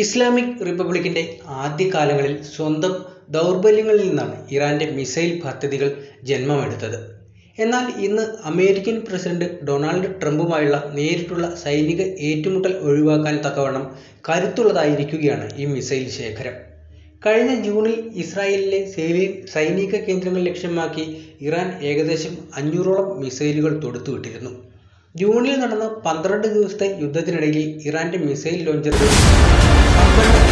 Islamic റിപ്പബ്ലിക്കിന്റെ ആദ്യകാലങ്ങളിൽ സ്വന്തം ദൗർബല്യങ്ങളിൽ നിന്നാണ് ഇറാന്റെ മിസൈൽ പദ്ധതികൾ ജന്മമെടുത്തത്. എന്നാൽ ഇന്ന് അമേരിക്കൻ പ്രസിഡന്റ് ഡൊണാൾഡ് ട്രംപുമായുള്ള നേരിട്ടുള്ള സൈനിക ഏറ്റുമുട്ടൽ ഒഴിവാക്കാൻ തക്കവണ്ണം കരുത്തുള്ളതായിരിക്കുകയാണ് ഈ മിസൈൽ ശേഖരം. കഴിഞ്ഞ ജൂണിൽ ഇസ്രായേലിലെ സൈനിക കേന്ദ്രങ്ങൾ ലക്ഷ്യമാക്കി ഇറാൻ ഏകദേശം അഞ്ഞൂറോളം മിസൈലുകൾ തൊടുത്തുവിട്ടിരുന്നു. ജൂണിൽ നടന്ന പന്ത്രണ്ട് ദിവസത്തെ യുദ്ധത്തിനിടയിൽ ഇറാന്റെ മിസൈൽ ലോഞ്ചറുകൾ സംഭരണ കേന്ദ്രങ്ങൾക്ക്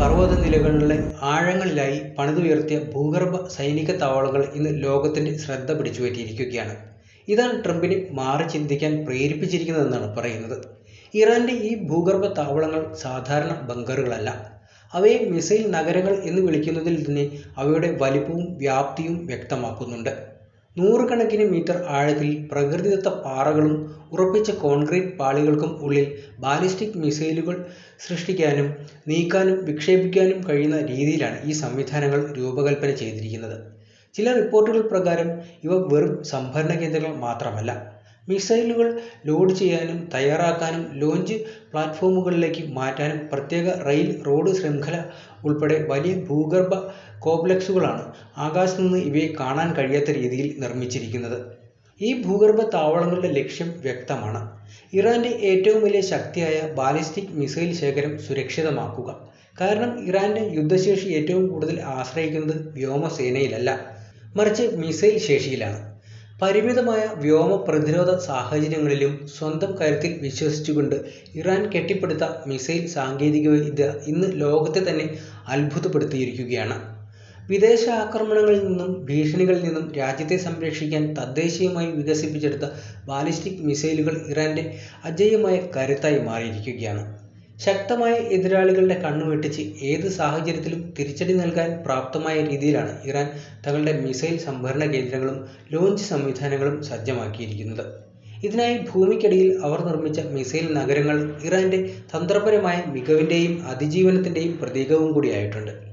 പർവതനിരകളിലെ ആഴങ്ങളിലായി പണിതുയർത്തിയ ഭൂഗർഭ സൈനിക താവളങ്ങൾ ഇന്ന് ലോകത്തിന്റെ ശ്രദ്ധ പിടിച്ചുപറ്റിയിരിക്കുകയാണ്. ഇതാണ് ട്രംപിനെ മാറി ചിന്തിക്കാൻ പ്രേരിപ്പിച്ചിരിക്കുന്നതെന്നാണ് പറയുന്നത്. ഇറാന്റെ ഈ ഭൂഗർഭ താവളങ്ങൾ സാധാരണ ബങ്കറുകളല്ല. അവയെ മിസൈൽ നഗരങ്ങൾ എന്ന് വിളിക്കുന്നതിൽ തന്നെ അവയുടെ വലിപ്പവും വ്യാപ്തിയും വ്യക്തമാക്കുന്നുണ്ട്. നൂറുകണക്കിന് മീറ്റർ ആഴത്തിൽ പ്രകൃതിദത്ത പാറകളും ഉറപ്പിച്ച കോൺക്രീറ്റ് പാളികൾക്കും ഉള്ളിൽ ബാലിസ്റ്റിക് മിസൈലുകൾ സൃഷ്ടിക്കാനും നീക്കാനും വിക്ഷേപിക്കാനും കഴിയുന്ന രീതിയിലാണ് ഈ സംവിധാനങ്ങൾ രൂപകൽപ്പന ചെയ്തിരിക്കുന്നത്. ചില റിപ്പോർട്ടുകൾ പ്രകാരം ഇവ വെറും സംഭരണ കേന്ദ്രങ്ങൾ മാത്രമല്ല, മിസൈലുകൾ ലോഡ് ചെയ്യാനും തയ്യാറാക്കാനും ലോഞ്ച് പ്ലാറ്റ്ഫോമുകളിലേക്ക് മാറ്റാനും പ്രത്യേക റെയിൽ റോഡ് ശൃംഖല ഉൾപ്പെടെ വലിയ ഭൂഗർഭ കോംപ്ലക്സുകളാണ് ആകാശത്തുനിന്ന് ഇവയെ കാണാൻ കഴിയാത്ത രീതിയിൽ നിർമ്മിച്ചിരിക്കുന്നത്. ഈ ഭൂഗർഭ താവളങ്ങളുടെ ലക്ഷ്യം വ്യക്തമാണ്. ഇറാന്റെ ഏറ്റവും വലിയ ശക്തിയായ ബാലിസ്റ്റിക് മിസൈൽ ശേഖരം സുരക്ഷിതമാക്കുക. കാരണം ഇറാന്റെ യുദ്ധശേഷി ഏറ്റവും കൂടുതൽ ആശ്രയിക്കുന്നത് വ്യോമസേനയിലല്ല, മറിച്ച് മിസൈൽ ശേഷിയിലാണ്. പരിമിതമായ വ്യോമ പ്രതിരോധ സാഹചര്യങ്ങളിലും സ്വന്തം കരുത്തിൽ വിശ്വസിച്ചുകൊണ്ട് ഇറാൻ കെട്ടിപ്പടുത്ത മിസൈൽ സാങ്കേതികവിദ്യ ഇന്ന് ലോകത്തെ തന്നെ അത്ഭുതപ്പെടുത്തിയിരിക്കുകയാണ്. വിദേശാക്രമണങ്ങളിൽ നിന്നും ഭീഷണികളിൽ നിന്നും രാജ്യത്തെ സംരക്ഷിക്കാൻ തദ്ദേശീയമായി വികസിപ്പിച്ചെടുത്ത ബാലിസ്റ്റിക് മിസൈലുകൾ ഇറാന്റെ അജയ്യമായ കരുത്തായി മാറിയിരിക്കുകയാണ്. ശക്തമായ എതിരാളികളുടെ കണ്ണുവെട്ടിച്ച് ഏത് സാഹചര്യത്തിലും തിരിച്ചടി നൽകാൻ പ്രാപ്തമായ രീതിയിലാണ് ഇറാൻ തങ്ങളുടെ മിസൈൽ സംഭരണ കേന്ദ്രങ്ങളും ലോഞ്ച് സംവിധാനങ്ങളും സജ്ജമാക്കിയിരിക്കുന്നത്. ഇതിനായി ഭൂമിക്കടിയിൽ അവർ നിർമ്മിച്ച മിസൈൽ നഗരങ്ങൾ ഇറാന്റെ തന്ത്രപരമായ മികവിന്റെയും അതിജീവനത്തിന്റെയും പ്രതീകവും കൂടിയായിട്ടുണ്ട്.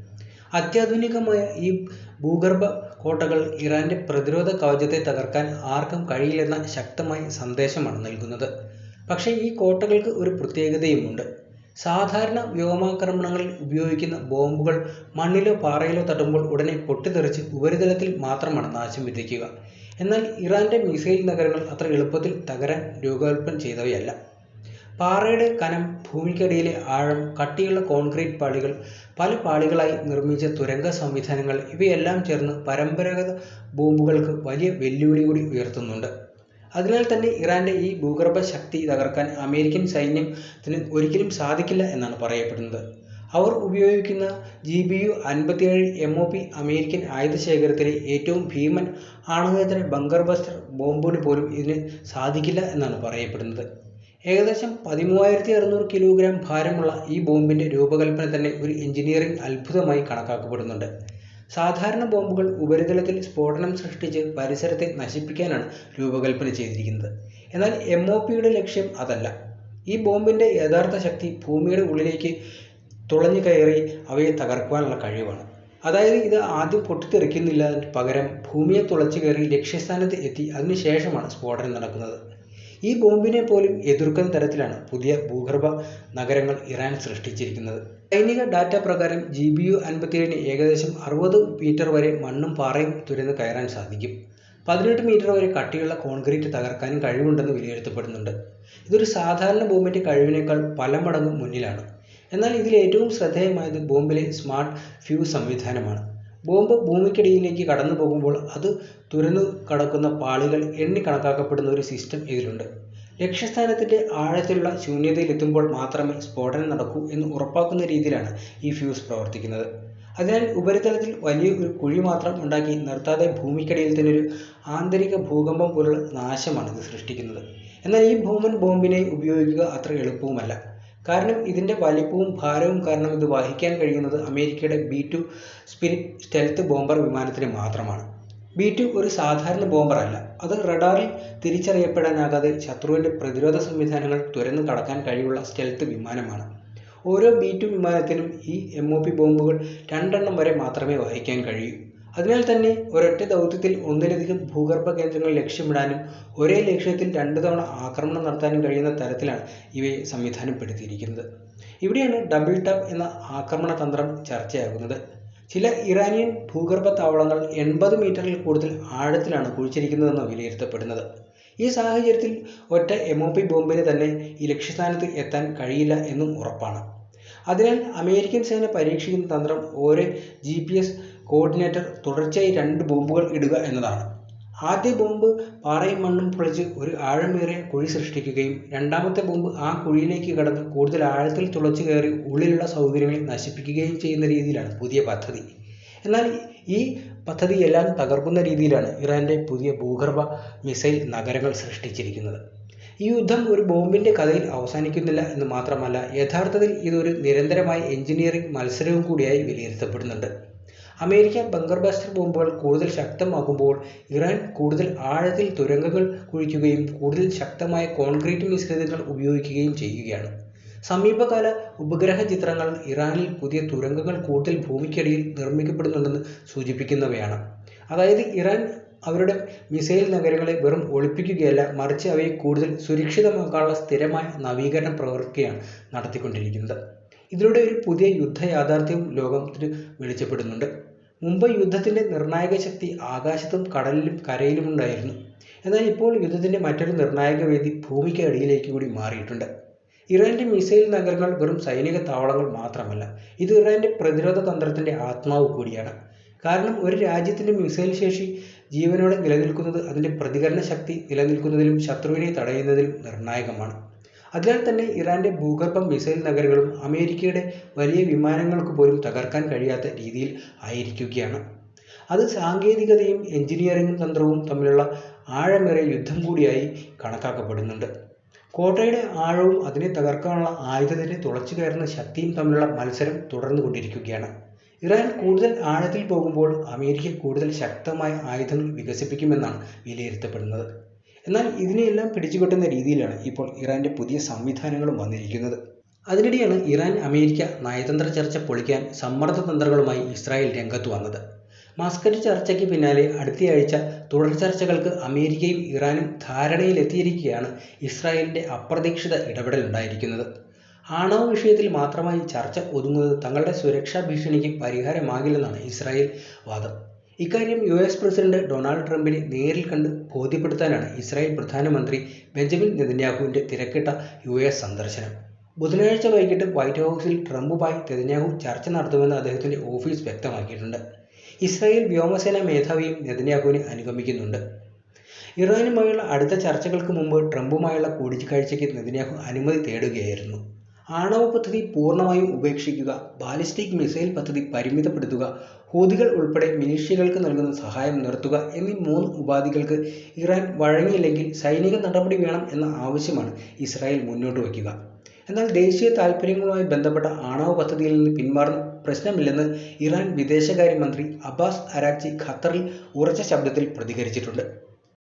അത്യാധുനികമായ ഈ ഭൂഗർഭ കോട്ടകൾ ഇറാന്റെ പ്രതിരോധ കവചത്തെ തകർക്കാൻ ആർക്കും കഴിയില്ലെന്ന ശക്തമായ സന്ദേശമാണ് നൽകുന്നത്. പക്ഷേ ഈ കോട്ടകൾക്ക് ഒരു പ്രത്യേകതയുമുണ്ട്. സാധാരണ വ്യോമാക്രമണങ്ങളിൽ ഉപയോഗിക്കുന്ന ബോംബുകൾ മണ്ണിലോ പാറയിലോ തട്ടുമ്പോൾ ഉടനെ പൊട്ടിത്തെറിച്ച് ഉപരിതലത്തിൽ മാത്രമാണ് നാശം വിതയ്ക്കുക. എന്നാൽ ഇറാന്റെ മിസൈൽ നഗരങ്ങൾ അത്ര എളുപ്പത്തിൽ തകരാൻ രൂപകൽപ്പന ചെയ്തവയല്ല. പാറയുടെ കനം, ഭൂമിക്കടിയിലെ ആഴം, കട്ടിയുള്ള കോൺക്രീറ്റ് പാളികൾ, പല പാളികളായി നിർമ്മിച്ച തുരങ്ക സംവിധാനങ്ങൾ ഇവയെല്ലാം ചേർന്ന് പരമ്പരാഗത ബോംബുകൾക്ക് വലിയ വെല്ലുവിളി കൂടി ഉയർത്തുന്നുണ്ട്. അതിനാൽ തന്നെ ഇറാന്റെ ഈ ഭൂഗർഭ ശക്തി തകർക്കാൻ അമേരിക്കൻ സൈന്യത്തിന് ഒരിക്കലും സാധിക്കില്ല എന്നാണ് പറയപ്പെടുന്നത്. അവർ ഉപയോഗിക്കുന്ന ജി ബി യു അൻപത്തിയേഴ് എം ഒ പി അമേരിക്കൻ ആയുധ ശേഖരത്തിലെ ഏറ്റവും ഭീമൻ ആണവേതര ബങ്കർ ബസ്റ്റർ ബോംബിന് പോലും ഇതിന് സാധിക്കില്ല എന്നാണ് പറയപ്പെടുന്നത്. ഏകദേശം പതിമൂവായിരത്തി അറുനൂറ് കിലോഗ്രാം ഭാരമുള്ള ഈ ബോംബിന്റെ രൂപകൽപ്പന തന്നെ ഒരു എഞ്ചിനീയറിംഗ് അത്ഭുതമായി കണക്കാക്കപ്പെടുന്നുണ്ട്. സാധാരണ ബോംബുകൾ ഉപരിതലത്തിൽ സ്ഫോടനം സൃഷ്ടിച്ച് പരിസരത്തെ നശിപ്പിക്കാനാണ് രൂപകൽപ്പന ചെയ്തിരിക്കുന്നത്. എന്നാൽ എംഒപിയുടെ ലക്ഷ്യം അതല്ല. ഈ ബോംബിന്റെ യഥാർത്ഥ ശക്തി ഭൂമിയുടെ ഉള്ളിലേക്ക് തുളഞ്ഞു കയറി അവയെ തകർക്കുവാനുള്ള കഴിവാണ്. അതായത് ഇത് ആദ്യം പൊട്ടിത്തെറിക്കുന്നില്ല പകരം ഭൂമിയെ തുളച്ചുകയറി ലക്ഷ്യസ്ഥാനത്ത് എത്തി അതിനുശേഷമാണ് സ്ഫോടനം നടക്കുന്നത്. ഈ ബോംബിനെ പോലും എതിർക്കുന്ന തരത്തിലാണ് പുതിയ ഭൂഗർഭ നഗരങ്ങൾ ഇറാൻ സൃഷ്ടിച്ചിരിക്കുന്നത്. സൈനിക ഡാറ്റ പ്രകാരം ജി ബി യു അൻപത്തിയേഴിന് ഏകദേശം അറുപത് മീറ്റർ വരെ മണ്ണും പാറയും തുരന്ന് കയറാൻ സാധിക്കും. പതിനെട്ട് മീറ്റർ വരെ കട്ടിയുള്ള കോൺക്രീറ്റ് തകർക്കാനും കഴിവുണ്ടെന്ന് വിലയിരുത്തപ്പെടുന്നുണ്ട്. ഇതൊരു സാധാരണ ബോംബിന്റെ കഴിവിനേക്കാൾ പല മടങ്ങ് മുന്നിലാണ്. എന്നാൽ ഇതിൽ ഏറ്റവും ശ്രദ്ധേയമായത് ബോംബിലെ സ്മാർട്ട് ഫ്യൂസ് സംവിധാനമാണ്. ബോംബ് ഭൂമിക്കടിയിലേക്ക് കടന്നു പോകുമ്പോൾ അത് തുരന്നു കടക്കുന്ന പാളികൾ എണ്ണി കണക്കാക്കപ്പെടുന്ന ഒരു സിസ്റ്റം ഇതിലുണ്ട്. ലക്ഷ്യസ്ഥാനത്തിന്റെ ആഴത്തിലുള്ള ശൂന്യതയിലെത്തുമ്പോൾ മാത്രമേ സ്ഫോടനം നടക്കൂ എന്ന് ഉറപ്പാക്കുന്ന രീതിയിലാണ് ഈ ഫ്യൂസ് പ്രവർത്തിക്കുന്നത്. അതിനാൽ ഉപരിതലത്തിൽ വലിയ ഒരു കുഴി മാത്രം ഉണ്ടാക്കി നിർത്താതെ ഭൂമിക്കടിയിൽ തന്നെ ഒരു ആന്തരിക ഭൂകമ്പം പോലുള്ള നാശമാണ് ഇത് സൃഷ്ടിക്കുന്നത് എന്നാൽ ഈ ഭൂമൻ ബോംബിനെ ഉപയോഗിക്കുക അത്ര എളുപ്പവുമല്ല കാരണം ഇതിന്റെ വലിപ്പവും ഭാരവും കാരണം ഇത് വഹിക്കാൻ കഴിയുന്നത് അമേരിക്കയുടെ B two spirit stealth bomber വിമാനത്തിന് മാത്രമാണ്. ബി ടു ഒരു സാധാരണ ബോംബർ അല്ല. അത് റഡാറിൽ തിരിച്ചറിയപ്പെടാനാകാതെ ശത്രുവിന്റെ പ്രതിരോധ സംവിധാനങ്ങൾ തുരന്നു കടക്കാൻ കഴിവുള്ള സ്റ്റെൽത്ത് വിമാനമാണ്. ഓരോ ബി ടു വിമാനത്തിനും ഈ എം ഒ പി ബോംബുകൾ രണ്ടെണ്ണം വരെ മാത്രമേ വഹിക്കാൻ കഴിയൂ. അതിനാൽ തന്നെ ഒരൊറ്റ ദൗത്യത്തിൽ ഒന്നിലധികം ഭൂഗർഭ കേന്ദ്രങ്ങൾ ലക്ഷ്യമിടാനും ഒരേ ലക്ഷ്യത്തിൽ രണ്ടു തവണ ആക്രമണം നടത്താനും കഴിയുന്ന തരത്തിലാണ് ഇവയെ സംവിധാനപ്പെടുത്തിയിരിക്കുന്നത്. ഇവിടെയാണ് ഡബിൾ ടാപ്പ് എന്ന ആക്രമണ തന്ത്രം ചർച്ചയാകുന്നത്. ചില ഇറാനിയൻ ഭൂഗർഭ താവളങ്ങൾ എൺപത് മീറ്ററിൽ കൂടുതൽ ആഴത്തിലാണ് കുഴിച്ചിരിക്കുന്നതെന്ന് വിലയിരുത്തപ്പെടുന്നത്. ഈ സാഹചര്യത്തിൽ ഒറ്റ എം ഒ പി ബോംബിന് തന്നെ ഈ ലക്ഷ്യസ്ഥാനത്ത് എത്താൻ കഴിയില്ല എന്നും ഉറപ്പാണ്. അതിനാൽ അമേരിക്കൻ സേന പരീക്ഷിക്കുന്ന തന്ത്രം ഓരോ ജി പി എസ് കോർഡിനേറ്റർ തുടർച്ചയായി രണ്ട് ബോംബുകൾ ഇടുക എന്നതാണ്. ആദ്യ ബോംബ് പാറയും മണ്ണും പൊളിച്ച് ഒരു ആഴമേറിയ കുഴി സൃഷ്ടിക്കുകയും രണ്ടാമത്തെ ബോംബ് ആ കുഴിയിലേക്ക് കടന്ന് കൂടുതൽ ആഴത്തിൽ തുളച്ചു കയറി ഉള്ളിലുള്ള സൗകര്യങ്ങളെ നശിപ്പിക്കുകയും ചെയ്യുന്ന രീതിയിലാണ് പുതിയ പദ്ധതി. എന്നാൽ ഈ പദ്ധതി എല്ലാം തകർക്കുന്ന രീതിയിലാണ് ഇറാന്റെ പുതിയ ഭൂഗർഭ മിസൈൽ നഗരങ്ങൾ സൃഷ്ടിച്ചിരിക്കുന്നത്. ഈ യുദ്ധം ഒരു ബോംബിന്റെ കഥയിൽ അവസാനിക്കുന്നില്ല എന്ന് മാത്രമല്ല യഥാർത്ഥത്തിൽ ഇതൊരു നിരന്തരമായ എഞ്ചിനീയറിംഗ് മത്സരവും കൂടിയായി വിലയിരുത്തപ്പെടുന്നുണ്ട്. അമേരിക്ക ബങ്കർ ബാസ്റ്റർ ബോംബുകൾ കൂടുതൽ ശക്തമാകുമ്പോൾ ഇറാൻ കൂടുതൽ ആഴത്തിൽ തുരങ്കങ്ങൾ കുഴിക്കുകയും കൂടുതൽ ശക്തമായ കോൺക്രീറ്റ് മിശ്രിതങ്ങൾ ഉപയോഗിക്കുകയും ചെയ്യുകയാണ്. സമീപകാല ഉപഗ്രഹ ചിത്രങ്ങൾ ഇറാനിൽ പുതിയ തുരങ്കങ്ങൾ കൂടുതൽ ഭൂമിക്കടിയിൽ നിർമ്മിക്കപ്പെടുന്നുണ്ടെന്ന് സൂചിപ്പിക്കുന്നവയാണ്. അതായത് ഇറാൻ അവരുടെ മിസൈൽ നഗരങ്ങളെ വെറും ഒളിപ്പിക്കുകയല്ല മറിച്ച് അവയെ കൂടുതൽ സുരക്ഷിതമാക്കാനുള്ള സ്ഥിരമായ നവീകരണ പ്രവൃത്തിയാണ് നടത്തിക്കൊണ്ടിരിക്കുന്നത്. ഇതിലൂടെ ഒരു പുതിയ യുദ്ധ യാഥാർത്ഥ്യവും ലോകത്തിന് വെളിച്ചപ്പെടുന്നുണ്ട്. മുമ്പ് യുദ്ധത്തിന്റെ നിർണായക ശക്തി ആകാശത്തും കടലിലും കരയിലും ഉണ്ടായിരുന്നു. എന്നാൽ ഇപ്പോൾ യുദ്ധത്തിന്റെ മറ്റൊരു നിർണായക വേദി ഭൂമിക്ക് അടിയിലേക്ക് കൂടി മാറിയിട്ടുണ്ട്. ഇറാന്റെ മിസൈൽ നഗരങ്ങൾ വെറും സൈനിക താവളങ്ങൾ മാത്രമല്ല ഇത് ഇറാന്റെ പ്രതിരോധ തന്ത്രത്തിന്റെ ആത്മാവ് കൂടിയാണ്. കാരണം ഒരു രാജ്യത്തിന്റെ മിസൈൽ ശേഷി ജീവനോടെ നിലനിൽക്കുന്നത് അതിന്റെ പ്രതികരണ ശക്തി നിലനിൽക്കുന്നതിലും ശത്രുവിനെ തടയുന്നതിലും നിർണായകമാണ്. അതിനാൽ തന്നെ ഇറാന്റെ ഭൂഗർഭ മിസൈൽ നഗരങ്ങളും അമേരിക്കയുടെ വലിയ വിമാനങ്ങൾക്ക് പോലും തകർക്കാൻ കഴിയാത്ത രീതിയിൽ ആയിരിക്കുകയാണ്. അത് സാങ്കേതികതയും എഞ്ചിനീയറിംഗ് തന്ത്രവും തമ്മിലുള്ള ആഴമേറിയ യുദ്ധം കൂടിയായി കണക്കാക്കപ്പെടുന്നുണ്ട്. കോട്ടയുടെ ആഴവും അതിനെ തകർക്കാനുള്ള ആയുധത്തിന്റെ തുളച്ചു കയറുന്ന ശക്തിയും തമ്മിലുള്ള മത്സരം തുടർന്നുകൊണ്ടിരിക്കുകയാണ്. ഇറാൻ കൂടുതൽ ആഴത്തിൽ പോകുമ്പോൾ അമേരിക്ക കൂടുതൽ ശക്തമായ ആയുധങ്ങൾ വികസിപ്പിക്കുമെന്നാണ് വിലയിരുത്തപ്പെടുന്നത്. എന്നാൽ ഇതിനെയെല്ലാം പിടിച്ചുകെട്ടുന്ന രീതിയിലാണ് ഇപ്പോൾ ഇറാന്റെ പുതിയ സംവിധാനങ്ങളും വന്നിരിക്കുന്നത്. അതിനിടെയാണ് ഇറാൻ അമേരിക്ക നയതന്ത്ര ചർച്ച പൊളിക്കാൻ സമ്മർദ്ദ തന്ത്രങ്ങളുമായി ഇസ്രായേൽ രംഗത്ത് വന്നത്. മാസ്കറ്റ് ചർച്ചയ്ക്ക് പിന്നാലെ അടുത്തയാഴ്ച തുടർ ചർച്ചകൾക്ക് അമേരിക്കയും ഇറാനും ധാരണയിലെത്തിയിരിക്കുകയാണ് ഇസ്രായേലിന്റെ അപ്രതീക്ഷിത ഇടപെടൽ ഉണ്ടായിരിക്കുന്നത് ആണവ വിഷയത്തിൽ മാത്രമായി ചർച്ച ഒതുങ്ങുന്നത് തങ്ങളുടെ സുരക്ഷാ ഭീഷണിക്ക് പരിഹാരമാകില്ലെന്നാണ് ഇസ്രായേൽ വാദം. ഇക്കാര്യം യു എസ് പ്രസിഡന്റ് ഡൊണാൾഡ് ട്രംപിനെ നേരിൽ കണ്ട് ബോധ്യപ്പെടുത്താനാണ് ഇസ്രായേൽ പ്രധാനമന്ത്രി ബെഞ്ചമിൻ നെതന്യാഹുവിന്റെ തിരക്കിട്ട യു എസ് സന്ദർശനം. ബുധനാഴ്ച വൈകിട്ട് വൈറ്റ് ഹൗസിൽ ട്രംപുമായി നെതന്യാഹു ചർച്ച നടത്തുമെന്ന് അദ്ദേഹത്തിന്റെ ഓഫീസ് വ്യക്തമാക്കിയിട്ടുണ്ട്. ഇസ്രായേൽ വ്യോമസേന മേധാവിയും നെതന്യാഹുവിനെ അനുഗമിക്കുന്നുണ്ട്. ഇറാനുമായുള്ള അടുത്ത ചർച്ചകൾക്ക് മുമ്പ് ട്രംപുമായുള്ള കൂടിക്കാഴ്ചയ്ക്ക് നെതന്യാഹു അനുമതി തേടുകയായിരുന്നു. ആണവ പദ്ധതി പൂർണമായും ഉപേക്ഷിക്കുക ബാലിസ്റ്റിക് മിസൈൽ പദ്ധതി പരിമിതപ്പെടുത്തുക ഹൂതികൾ ഉൾപ്പെടെ മിലീഷ്യകൾക്ക് നൽകുന്ന സഹായം നിർത്തുക എന്നീ മൂന്ന് ഉപാധികൾക്ക് ഇറാൻ വഴങ്ങിയില്ലെങ്കിൽ സൈനിക നടപടി വേണം എന്ന ആവശ്യമാണ് ഇസ്രായേൽ മുന്നോട്ട് വയ്ക്കുക. എന്നാൽ ദേശീയ താൽപ്പര്യങ്ങളുമായി ബന്ധപ്പെട്ട ആണവ പദ്ധതിയിൽ നിന്ന് പിന്മാറുന്ന പ്രശ്നമില്ലെന്ന് ഇറാൻ വിദേശകാര്യമന്ത്രി അബ്ബാസ് അരാക്ചി ഖത്തറിൽ ഉറച്ച ശബ്ദത്തിൽ പ്രതികരിച്ചിട്ടുണ്ട്.